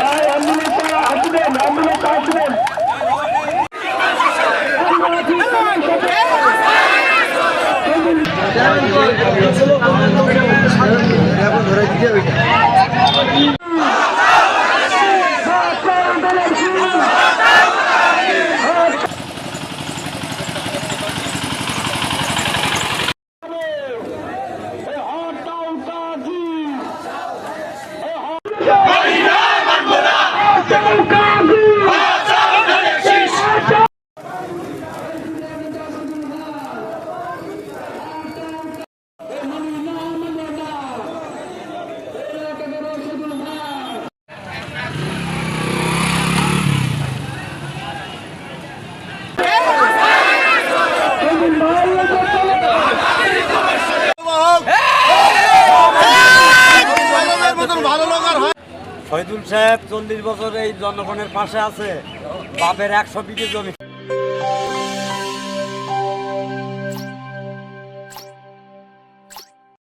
ভাই অ্যাম্বুলেন্সটা আসবেন এখন ধরে দিতে হবে শহীদুল সাহেব চল্লিশ বছর এই জনগণের পাশে আছে। বাপের একশো বিঘে জমি।